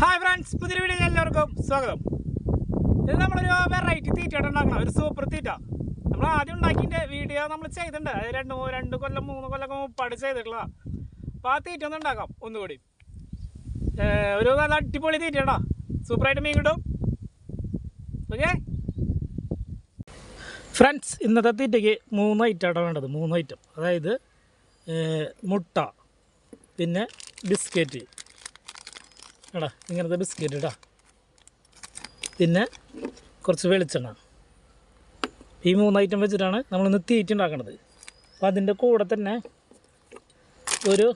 Hi friends പുതിയ video എല്ലാവർക്കും സ്വാഗതം. ഇത് നമ്മളൊരു വെറൈറ്റി തീറ്റ ഉണ്ടാക്കണം. ഒരു സൂപ്പർ തീറ്റ. നമ്മൾ ആദ്യം ഉണ്ടാക്കിന്റെ വീഡിയോ നമ്മൾ ചെയ്തിട്ടുണ്ട്. അത് രണ്ട് രണ്ട് കൊല്ലം മൂന്ന് കൊല്ലം മുപ്പാട് ചെയ്തിട്ടുള്ളതാണ് അപ്പോൾ ആ തീറ്റ ഒന്ന് ഉണ്ടാക്കാം ഒന്നുകൂടി. ഒരു നല്ല അടിപൊളി തീറ്റ ഉണ്ടോ സൂപ്പറായിട്ട് മീൻ കിട്ടും. ഓക്കെ ഫ്രണ്ട്സ് ഇന്നത്തെ തീറ്റയ്ക്ക് മൂന്ന് ഐറ്റമാണ് വേണ്ടത്. മൂന്ന് ഐറ്റം അതായത് മുട്ട പിന്നെ ബിസ്ക്കറ്റ്. എടാ ഇങ്ങനത്തെ ബിസ്ക്കറ്റ് ഇടാ. പിന്നെ കുറച്ച് വെളിച്ചെണ്ണ. ഈ മൂന്ന് ഐറ്റം വെച്ചിട്ടാണ് നമ്മൾ ഇന്ന് തീറ്റ ഉണ്ടാക്കണത്. അപ്പോൾ അതിന്റെ കൂടെ തന്നെ ഒരു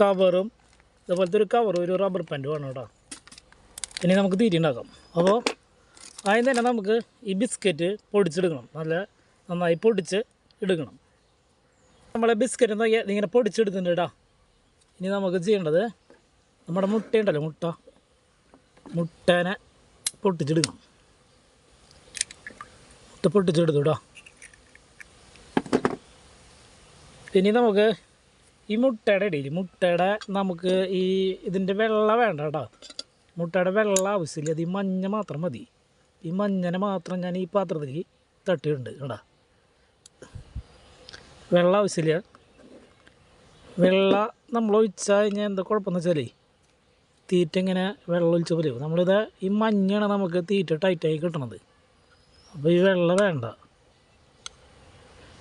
കവറും അതുപോലത്തെ ഒരു കവറും ഒരു റബ്ബർ പാന്റും വേണം കേട്ടോ. ഇനി നമുക്ക് തീറ്റ ഉണ്ടാക്കാം. അപ്പോൾ ആദ്യം തന്നെ നമുക്ക് ഈ ബിസ്ക്കറ്റ് പൊടിച്ചെടുക്കണം. നല്ല നന്നായി പൊടിച്ച് എടുക്കണം. നമ്മളെ ബിസ്ക്കറ്റ് എന്താ ഇങ്ങനെ പൊടിച്ചെടുത്തിട്ടുണ്ട് കേട്ടോ. ഇനി നമുക്ക് ചെയ്യേണ്ടത് നമ്മുടെ മുട്ടയുണ്ടല്ലോ മുട്ട. മുട്ടേനെ പൊട്ടിച്ചെടുക്കണം. മുട്ട പൊട്ടിച്ചെടുത്തു പിന്നെ നമുക്ക് ഈ മുട്ടയുടെ ഇടയിൽ മുട്ടയുടെ നമുക്ക് ഈ ഇതിന്റെ വെള്ള വേണ്ട കേട്ടോ മുട്ടയുടെ വെള്ള ആവശ്യമില്ല അത് ഈ മഞ്ഞ മാത്രം മതി. ഈ മഞ്ഞനെ മാത്രം ഞാൻ ഈ പാത്രത്തിൽ തട്ടിയിട്ടുണ്ട് കേട്ടോ വെള്ള ആവശ്യമില്ല. വെള്ള നമ്മൾ ഒഴിച്ചാൽ കഴിഞ്ഞാൽ എന്താ കുഴപ്പമെന്ന് വെച്ചാലേ തീറ്റ ഇങ്ങനെ വെള്ളം പോലെ ആവും. നമ്മളിത് ഈ മഞ്ഞാണ് നമുക്ക് തീറ്റ ടൈറ്റായി കിട്ടണത്. അപ്പോൾ ഈ വെള്ളം വേണ്ട.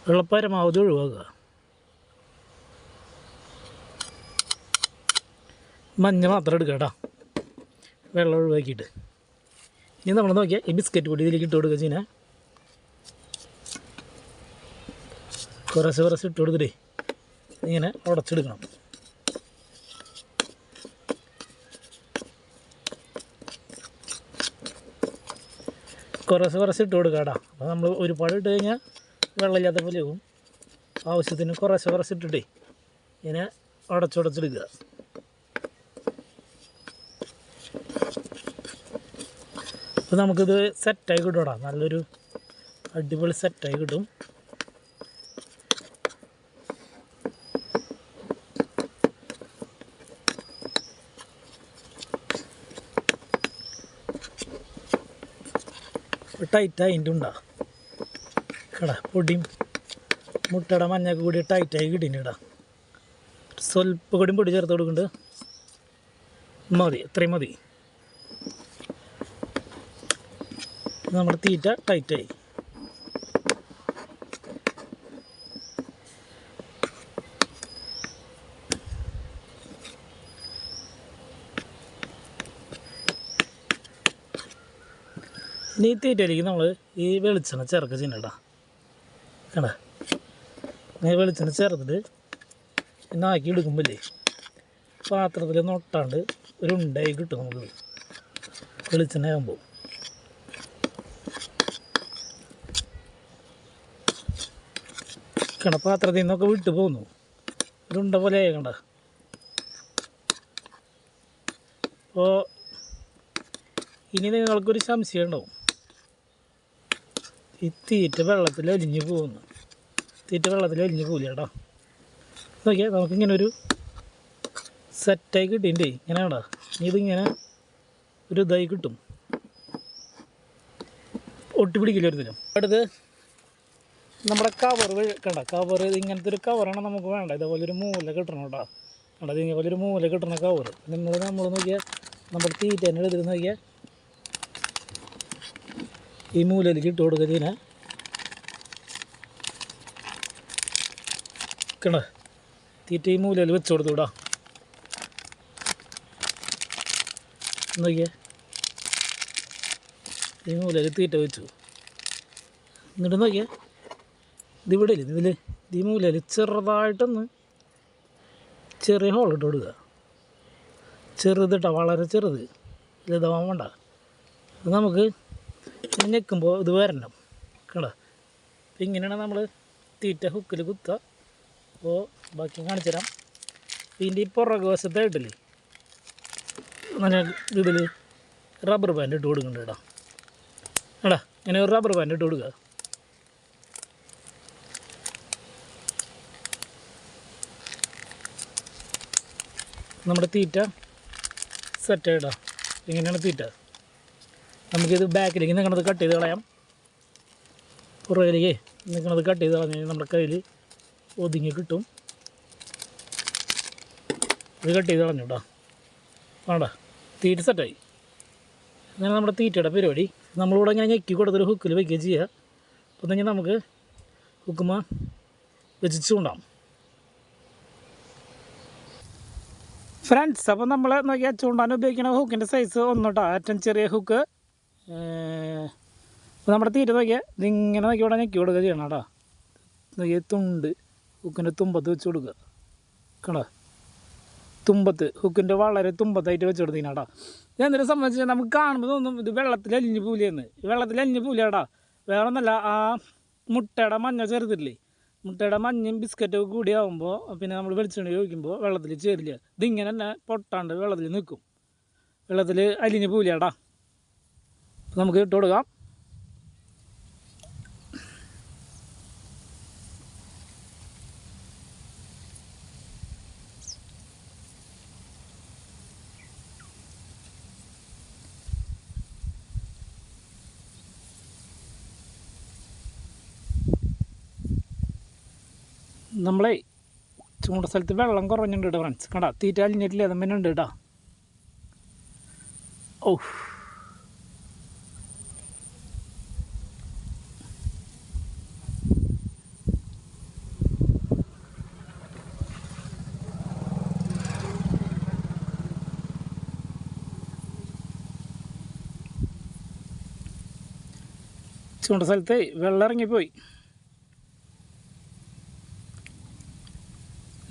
വെള്ളപ്പരമാവധി ഒഴിവാക്കുക. മഞ്ഞ മാത്രം എടുക്കുക കേട്ടോ. വെള്ളം ഒഴിവാക്കിയിട്ട്. ഇനി നമ്മൾ നോക്കിയാൽ ഈ ബിസ്ക്കറ്റ് പൊടി ഇതിലേക്ക് ഇട്ട് കൊടുക്കുക ചെയ്യുന്ന കുറച്ച് കുറച്ച് ഇട്ട് കൊടുത്തിട്ടേ ഇങ്ങനെ ഉടച്ചെടുക്കണം. കുറച്ച് കുറച്ച് ഇട്ട് കൊടുക്കാം കേട്ടോ അപ്പോൾ നമ്മൾ ഒരുപാട് ഇട്ട് കഴിഞ്ഞാൽ വെള്ളമില്ലാത്ത പോലെ ആവും. ആവശ്യത്തിന് കുറച്ച് കുറച്ച് ഇട്ടിട്ടേ ഇങ്ങനെ ഉടച്ചുടച്ചെടുക്കുക. അപ്പോൾ നമുക്കിത് സെറ്റായി കിട്ടും കേട്ടോ നല്ലൊരു അടിപൊളി സെറ്റായി കിട്ടും. ടൈറ്റായി അതിന്റെ ഉണ്ടാ കട പൊടിയും മുട്ടയുടെ മഞ്ഞൊക്കെ കൂടി ടൈറ്റായി കിട്ടിയിട്ടാ സ്വല്പം കൂടി പൊടി ചേർത്ത് കൊടുക്കുന്നുണ്ട് മതി ഇത്രയും മതി. നമ്മുടെ തീറ്റ ടൈറ്റായി ഇനി ഈ നമ്മൾ ഈ വെളിച്ചെണ്ണ ചേർക്ക ചെയ്യണ്ടാ കണ്ട? ഈ വെളിച്ചെണ്ണ ചേർത്തിട്ട് ഇന്നാക്കി എടുക്കുമ്പോഴേ പാത്രത്തിൽ നൊട്ടാണ്ട് ഒരു ഉണ്ടായി കിട്ടും നമുക്ക്. വെളിച്ചെണ്ണ ആകുമ്പോൾ കണ്ട? പാത്രത്തിൽ നിന്നൊക്കെ വിട്ടു പോകുന്നു ഒരുണ്ട പോലെ കണ്ട? അപ്പോൾ ഇനി നിങ്ങൾക്കൊരു സംശയം ഉണ്ടാവും. ഈ തീറ്റ വെള്ളത്തിൽ അലിഞ്ഞു പോകുന്നു. തീറ്റ വെള്ളത്തിൽ അലിഞ്ഞു പോകില്ല കേട്ടോ നോക്കിയാൽ നമുക്കിങ്ങനെ ഒരു സെറ്റായി കിട്ടിയിട്ടേ ഇങ്ങനെ കേട്ടോ ഇതിങ്ങനെ ഒരു ഇതായി കിട്ടും. ഒട്ടിപ്പിടിക്കില്ല ഒരു തരം അടുത്ത് നമ്മുടെ കവർ കണ്ട? കവർ ഇങ്ങനത്തെ ഒരു കവറാണ് നമുക്ക് വേണ്ട ഇതേപോലെ ഒരു മൂല കിട്ടണം കേട്ടോ. കണ്ടത് ഇതേപോലെ ഒരു മൂല കിട്ടണ കവർ നിങ്ങൾ നമ്മൾ നോക്കിയാൽ നമ്മുടെ തീറ്റ തന്നെ എടുത്തിട്ട് നോക്കിയാൽ ഈ മൂലയിലേക്ക് ഇട്ട് കൊടുക്കുക ഇതിനെ കണ്ട? തീറ്റ ഈ മൂലയിൽ വെച്ച് കൊടുത്തു വിടാം. നോക്കിയേ. ഈ മൂലയിൽ തീറ്റ വെച്ചു. എന്നിട്ട് നോക്കിയേ. ഇത് ഇവിടെ ഇല്ല? ഇതിൽ ഈ മൂലയിൽ ചെറുതായിട്ടൊന്ന് ചെറിയ ഹോൾ ഇട്ട് കൊടുക്കുക. ചെറുതിട്ടാണ് വളരെ ചെറുത്. ഇതാവാൻ വേണ്ട. നമുക്ക് ഇങ്ങനെ ഞെക്കുമ്പോൾ ഇത് വരണം. കേട്ടോ അപ്പം ഇങ്ങനെയാണ് നമ്മൾ തീറ്റ ഹുക്കിൽ കുത്തുക. അപ്പോൾ ബാക്കി കാണിച്ചു തരാം. ഇതിന്റെ ഈ പുറകു വശത്തായിട്ടില്ലേ നല്ല ഇതിൽ റബ്ബർ ബാൻഡ് ഇട്ട് കൊടുക്കുന്നുണ്ട് കേട്ടോ. എടാ ഇങ്ങനെ ഒരു റബ്ബർ ബാൻഡ് ഇട്ട് കൊടുക്കുക. നമ്മുടെ തീറ്റ സെറ്റ് ഇടാം ഇങ്ങനെയാണ് തീറ്റ. നമുക്കിത് ബാക്കിലേക്ക് നിൽക്കണത് കട്ട് ചെയ്ത് കളയാം. പുറകിലേക്ക് നിൽക്കണത് കട്ട് ചെയ്ത് കളഞ്ഞ് നമ്മുടെ കയ്യിൽ ഒതുങ്ങി കിട്ടും. ഇത് കട്ട് ചെയ്ത് കളഞ്ഞു കേട്ടോ. വേണ്ട തീറ്റ സെറ്റായി അങ്ങനെ നമ്മുടെ തീറ്റയുടെ പരിപാടി. നമ്മളിവിടെ ഇങ്ങനെ ഞെക്കി കൊടുത്തൊരു ഹുക്കിൽ വയ്ക്കുകയും ചെയ്യുക അപ്പം തന്നെ നമുക്ക് ഹുക്കുമ വെച്ച് ചൂണ്ടാം. ഫ്രണ്ട്സ് അപ്പോൾ നമ്മൾ നോക്കിയാൽ ചൂണ്ടാൻ ഉപയോഗിക്കുന്ന ഹുക്കിന്റെ സൈസ് ഒന്നോട്ടോ ഏറ്റവും ചെറിയ ഹുക്ക് അപ്പോൾ നമ്മുടെ തീറ്റ നോക്കിയാൽ ഇതിങ്ങനെ നോക്കി ഇവിടെ ഞെക്കി കൊടുക്കുക ചെയ്യണം കേട്ടോ. നോക്കിയാൽ തുണ്ട് ഹുക്കിന്റെ തുമ്പത്ത് വെച്ച് കൊടുക്കുക. കണ്ടോ? തുമ്പത്ത് ഹുക്കിന്റെ വളരെ തുമ്പത്തായിട്ട് വെച്ച് കൊടുത്തിനാടാ എന്തിനെ സംബന്ധിച്ച് നമുക്ക് കാണുമ്പോൾ തോന്നും ഇത് വെള്ളത്തിൽ അലിഞ്ഞ് പൂലിയെന്ന് വെള്ളത്തിൽ അലിഞ്ഞ് പൂലിയാടാ വേറെ ഒന്നല്ല ആ മുട്ടയുടെ മഞ്ഞ ചെറുതില്ലേ മുട്ടയുടെ മഞ്ഞയും ബിസ്ക്കറ്റും കൂടി ആകുമ്പോൾ പിന്നെ നമ്മൾ വെളിച്ചെണ്ണ ചോദിക്കുമ്പോൾ വെള്ളത്തിൽ ചേരില്ല. ഇതിങ്ങനെ തന്നെ പൊട്ടാണ്ട് വെള്ളത്തിൽ നിൽക്കും വെള്ളത്തിൽ അലിഞ്ഞ് പൂലിയാടാ നമുക്ക് ഇട്ട് കൊടുക്കാം. നമ്മളെ ചൂണ്ട സ്ഥലത്ത് വെള്ളം കുറഞ്ഞിട്ടുണ്ട് ഫ്രണ്ട്സ് കണ്ടാ തീറ്റ അലിഞ്ഞിട്ടില്ല? അതും കേട്ടോ ഓ ചൂണ്ട സ്ഥലത്ത് വെള്ളം ഇറങ്ങിപ്പോയി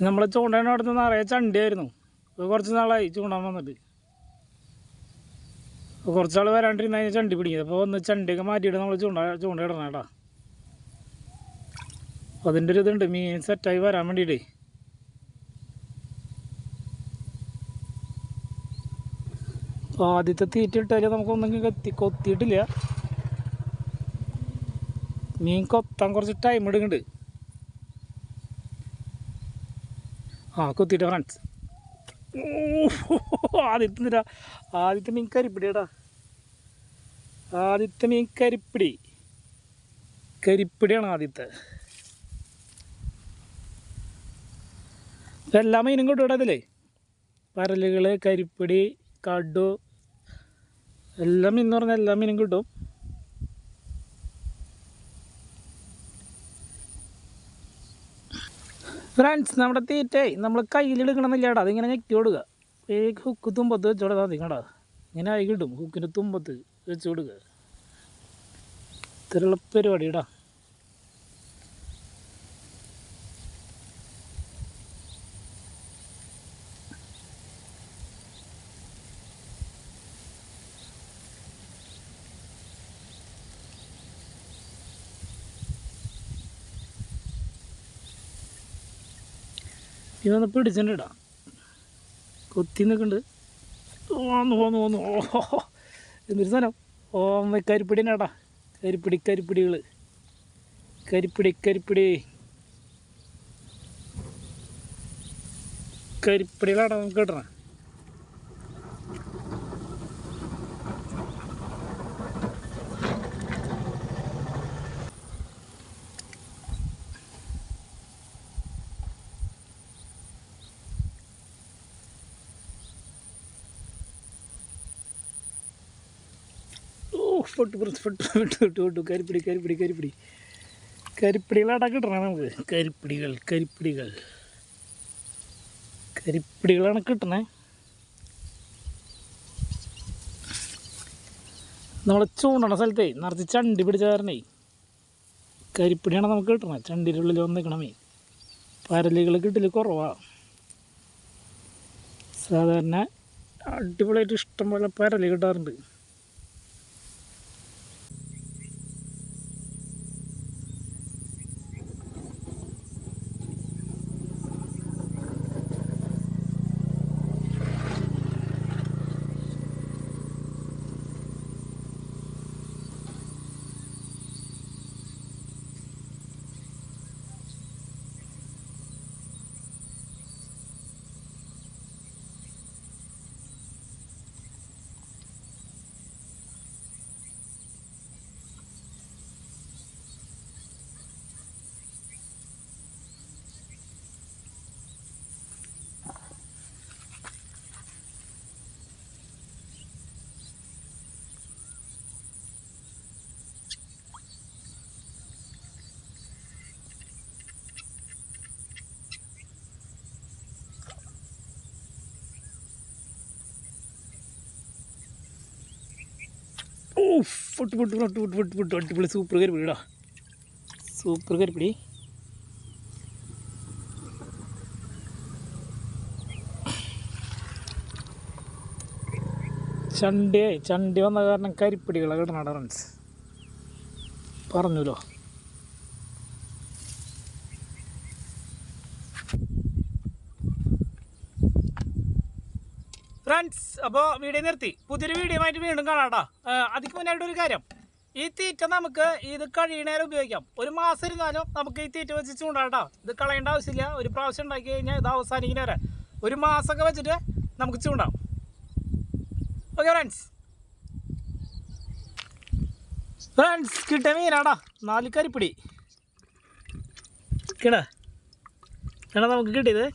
നമ്മൾ അവിടെ അടുത്ത് നിറയെ ചണ്ടിയായിരുന്നു. കുറച്ച് നാളായി ചൂണ്ടാൻ വന്നിട്ട്. കുറച്ച് നാൾ വരാണ്ടിരുന്ന അതിന് ചണ്ടി പിടിക്കുന്നത്. അപ്പോൾ ഒന്ന് ചണ്ടിയൊക്കെ മാറ്റിയിട്ട് നമ്മൾ ചൂണ്ട ചൂണ്ട ഇടണം കേട്ടോ. അതിന്റെ ഒരു ഇതുണ്ട് മീൻ സെറ്റായി വരാൻ വേണ്ടിയിട്ടേ. ആദ്യത്തെ തീറ്റ ഇട്ടാൽ നമുക്കൊന്നും കത്തി കൊത്തിയിട്ടില്ല. മീൻ കൊത്താൻ കുറച്ച് ടൈം എടുക്കുന്നുണ്ട് ആ കൊത്തിയിട്ട് ഫ്രണ്ട്സ് ആദ്യത്തെ നിര. ആദ്യത്തെ മീൻ കരിപ്പിടിയടാ. ആദ്യത്തെ മീൻ കരിപ്പിടി. കരിപ്പിടിയാണ് ആദ്യത്തെ. എല്ലാ മീനും കിട്ടും ഇവിടെ അതിലേ പരലുകൾ കരിപ്പിടി കടു. എല്ലാം മീൻ എന്ന് പറഞ്ഞാൽ എല്ലാ മീനും കിട്ടും. ഫ്രണ്ട്സ് നമ്മുടെ തീറ്റേ നമ്മൾ കയ്യിലെടുക്കണമെന്നില്ലേടാ അതിങ്ങനെ ഞെക്കി കൊടുക്കുക ഈ ഹുക്ക് തുമ്പത്ത് വെച്ചോടാ നിങ്ങടാ ഇങ്ങനെ ആയി കിട്ടും ഹുക്കിന്റെ തുമ്പത്ത് വെച്ച് കൊടുക്കുക ഇത്തരമുള്ള പരിപാടി ഇടാ ഇതൊന്ന് പിടിച്ചിട്ട് ഇടാം. കൊത്തി നിൽക്കുന്നുണ്ട് ഓന്ന് പോന്ന് പോന്ന് ഓ എന്തൊരു സ്ഥലം ഓ കരിപ്പിടിനാടാ കരിപ്പിടി കരിപ്പിടികൾ കരിപ്പിടി കരിപ്പിടി കരിപ്പിടികളാടാ നമുക്ക് കിട്ടണേ ഓ പൊട്ട് പുറത്ത് പൊട്ട് വിട്ടു വിട്ടു വിട്ടു കരിപ്പിടി കരിപ്പിടി കരിപ്പിടി. കരിപ്പിടികളാടാ കിട്ടണം നമുക്ക്. കരിപ്പിടികൾ കരിപ്പിടികൾ. കരിപ്പിടികളാണ് കിട്ടണേ നമ്മളെ ചൂണ്ടണ സ്ഥലത്തെ നിറച്ച് ചണ്ടി പിടിച്ച കാരണേ കരിപ്പിടിയാണ് നമുക്ക് കിട്ടണത് ചണ്ടിയുടെ ഉള്ളിൽ വന്നിക്കണമേ പരലുകൾ കിട്ടൽ കുറവാണ് സാധാരണ അടിപൊളിയായിട്ട് ഇഷ്ടംപോലെ പരൽ കിട്ടാറുണ്ട്. ഫുട്ട് ഫുട്ട് ഫുട്ട് ഫുട്ട് ഫുട്ട് ഫുട്ട് അടിപൊളി സൂപ്പർ കയറി പിടിടാ സൂപ്പർ കരിപ്പിടി. പിടി ചണ്ടി വന്ന കാരണം കരിപ്പിടികളെ കേട്ടോ ഫ്രണ്ട്സ് പറഞ്ഞല്ലോ. ഫ്രണ്ട്സ് അപ്പോൾ വീഡിയോ നിർത്തി. പുതിയൊരു വീഡിയോ ആയിട്ട് വീണ്ടും കാണാട്ടോ. അതിക്ക് മുന്നായിട്ട് ഒരു കാര്യം. ഈ തീറ്റ നമുക്ക് ഇത് കഴിയണേരം ഉപയോഗിക്കാം. ഒരു മാസം ഇരുന്നാലും നമുക്ക് ഈ തീറ്റ വെച്ച് ചൂണ്ടാട്ടോ ഇത് കളയേണ്ട ആവശ്യമില്ല. ഒരു പ്രാവശ്യം ഉണ്ടാക്കി കഴിഞ്ഞാൽ ഇത് അവസാനിക്കുന്ന വരെ. ഒരു മാസമൊക്കെ വെച്ചിട്ട് നമുക്ക് ചൂണ്ടാം ഓക്കെ ഫ്രണ്ട്സ്. ഫ്രണ്ട്സ് കിട്ടിയ മീനാടാ. നാല് കരിപ്പിടി. കിട. എടാ നമുക്ക് കിട്ടിയത്.